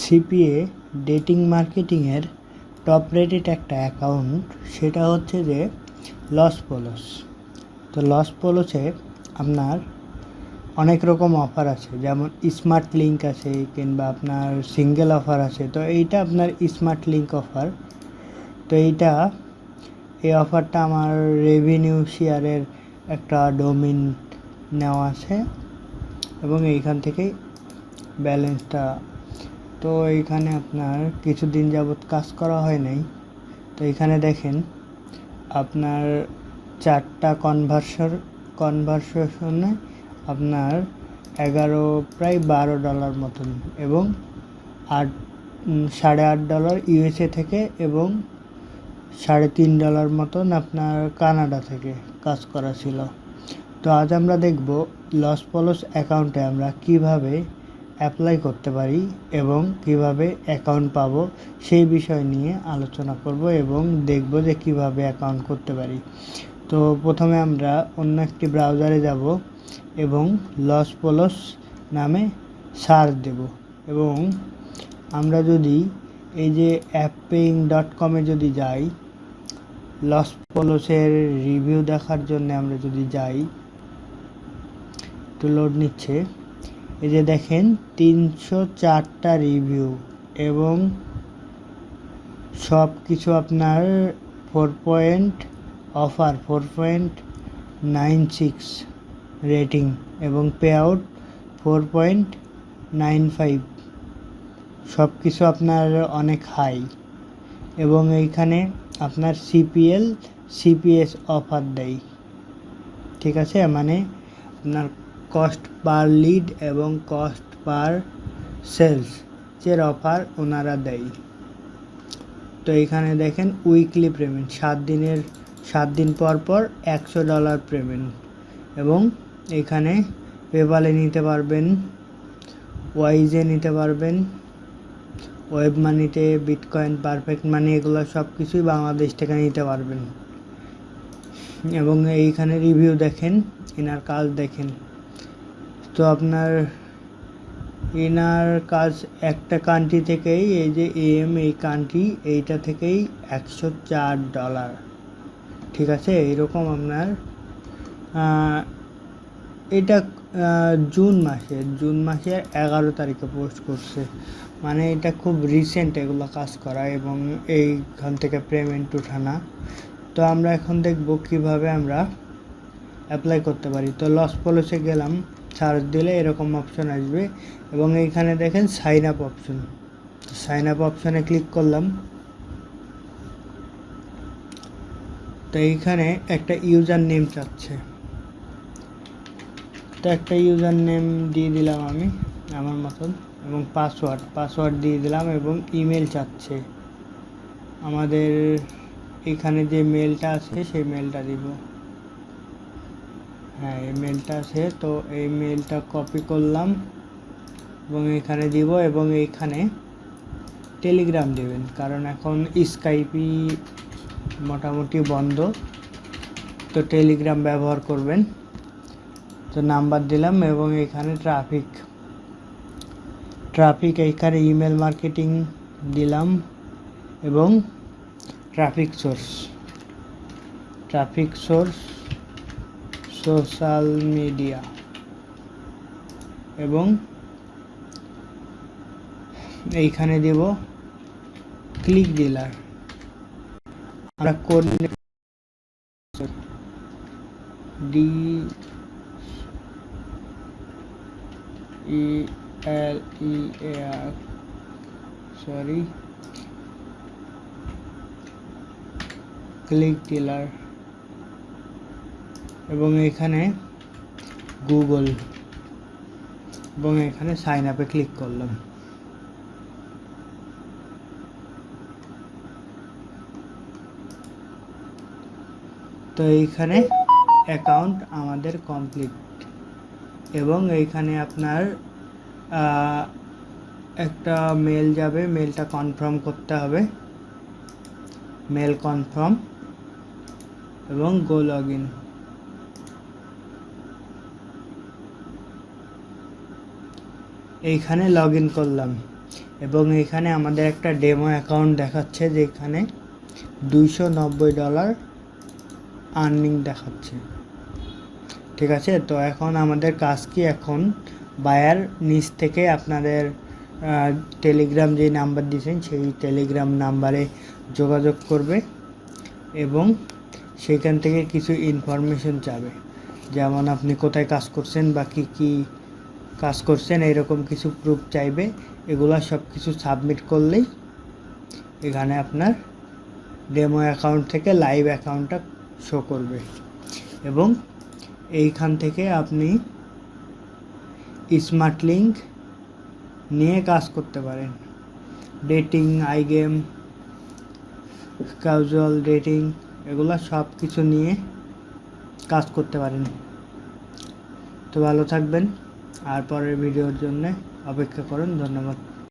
CPA dating মার্কেটিংয়ের top rated একটা account, সেটা হচ্ছে যে লস পোলস। তো লস পোলসে আপনার অনেক রকম অফার আছে, যেমন স্মার্ট লিঙ্ক আছে, কিংবা আপনার সিঙ্গেল অফার আছে, তো এইটা আপনার স্মার্ট লিঙ্ক অফার। তো এইটা, এই অফারটা আমার রেভিনিউ শেয়ারের একটা ডোমিন নেওয়া আছে, এবং এইখান থেকেই ব্যালেন্সটা তো এইখানে আপনার কিছুদিন যাবৎ কাজ করা হয় নাই। তো এখানে দেখেন, আপনার চারটা কনভার্সর কনভার্সেশনে আপনার এগারো, প্রায় বারো ডলার মতন এবং আট সাড়ে আট ডলার ইউএসএ থেকে এবং সাড়ে তিন ডলার মতন আপনার কানাডা থেকে কাজ করা ছিল। তো আজ আমরা দেখব লস পলস অ্যাকাউন্টে আমরা কীভাবে অ্যাপ্লাই করতে পারি এবং কীভাবে অ্যাকাউন্ট পাবো সেই বিষয় নিয়ে আলোচনা করব এবং দেখব যে কীভাবে অ্যাকাউন্ট করতে পারি। তো প্রথমে আমরা অন্য একটি ব্রাউজারে যাব এবং লস পলস নামে সার্চ দেব এবং আমরা যদি এই যে অ্যাপেইং ডট কমে যদি যাই লস পলসের রিভিউ দেখার জন্য আমরা যদি যাই, তো লোড নিচ্ছে। এই যে দেখেন, তিনশো চারটা রিভিউ এবং সব কিছু আপনার four point offer four point nine six rating এবং pay out four point nine five সব কিছু আপনার অনেক হাই এবং এইখানে আপনার সিপিএল সিপিএস অফার দেয়। ঠিক আছে? মানে আপনার কস্ট পার লিড এবং কস্ট পার সেলস এর অফার ওনারা দেয়। তো এখানে দেখেন উইকলি পেমেন্ট সাত দিনের, সাত দিন পর পর একশো ডলার পেমেন্ট এবং এখানে পেপালে নিতে পারবেন ওয়াইজে নিতে পারবেন ওয়েব মানিতে বিটকয়েন পারফেক্ট মানি এগুলো সব কিছুই বাংলাদেশ থেকে নিতে পারবেন। এবং এইখানে রিভিউ দেখেন, এনার কাজ দেখেন। তো আপনার এনার কাজ একটা কান্ট্রি থেকেই, এই যে এম, এই কান্ট্রি, এইটা থেকেই একশো চার ডলার। ঠিক আছে? এইরকম আপনার এটা জুন মাসে, জুন মাসের এগারো তারিখে পোস্ট করছে। মানে এটা খুব রিসেন্ট এগুলো কাজ করা এবং এইখান থেকে পেমেন্ট উঠানা। তো আমরা এখন দেখব কীভাবে আমরা অ্যাপ্লাই করতে পারি। তো লস পলিসে গেলাম। সার্চ দিলে এরকম অপশন আসবে। এবং এইখানে দেখেন sign up option sign up অপশনে ক্লিক করলাম। তো এইখানে একটা ইউজার নেম চাচ্ছে। তো একটা ইউজার নেম দিয়ে দিলাম আমি, আমার মতন, এবং পাসওয়ার্ড পাসওয়ার্ড দিয়ে দিলাম এবং ইমেল চাচ্ছে। আমাদের এখানে যে মেলটা আছে, সেই মেলটা দিব। হ্যাঁ এই মেলটা আছে। তো এই মেলটা কপি করলাম এবং এখানে দিব এবং এইখানে টেলিগ্রাম দেবেন। কারণ এখন স্কাইপি মোটামুটি বন্ধ। তো টেলিগ্রাম ব্যবহার করবেন। তো নাম্বার দিলাম এবং এখানে ট্রাফিক ট্রাফিক এইখানে ইমেল মার্কেটিং দিলাম এবং traffic source traffic source social media এবং এইখানে দেব ক্লিক ডিলার আমরা code D E L E R sorry click dealer এবং এখানে গুগল এবং এখানে সাইন আপে ক্লিক করলাম। তো এইখানে অ্যাকাউন্ট আমাদের কমপ্লিট এবং এইখানে আপনার একটা মেল যাবে মেলটা কনফার্ম করতে হবে। মেল কনফার্ম এবং গো লগ ইন এইখানে লগ ইন করলাম। এবং এখানে আমাদের একটা ডেমো অ্যাকাউন্ট দেখাচ্ছে যেখানে দুইশো নব্বই ডলার আর্নিং দেখাচ্ছে। ঠিক আছে? তো এখন আমাদের কাজ কি? এখন বায়ার নিচ থেকে আপনাদের টেলিগ্রাম যে নাম্বার দিয়েছেন, সেই টেলিগ্রাম নাম্বারে যোগাযোগ করবে এবং সেখান থেকে কিছু ইনফরমেশন চাবে। যেমন আপনি কোথায় কাজ করছেন বা কী কী কাজ করছেন, এরকম কিছু প্রুফ চাইবে, এগুলো সব কিছু সাবমিট করলেই এখানে আপনার ডেমো অ্যাকাউন্ট থেকে লাইভ অ্যাকাউন্টটা শো করবে। এবং এইখান থেকে আপনি স্মার্ট লিঙ্ক নিয়ে কাজ করতে পারেন। Dating I game casual dating এগুলো সব কিছু নিয়ে কাজ করতে পারেন। তো ভালো থাকবেন। আর পরের ভিডিওর জন্য অপেক্ষা করুন। ধন্যবাদ।